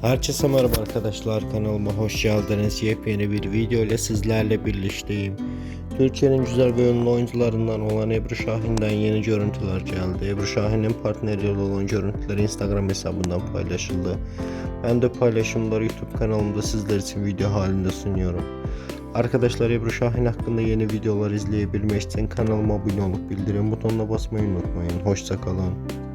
Herkese merhaba arkadaşlar kanalıma hoş geldiniz. Yepyeni bir video ile sizlerle birlikteyim. Türkiye'nin güzel ve ünlü oyuncularından olan Ebru Şahin'den yeni görüntüler geldi. Ebru Şahin'in partneriyle olan görüntüleri Instagram hesabından paylaşıldı. Ben de paylaşımları YouTube kanalımda sizler için video halinde sunuyorum. Arkadaşlar Ebru Şahin hakkında yeni videolar izleyebilmek için kanalıma abone olup bildirim butonuna basmayı unutmayın. Hoşçakalın.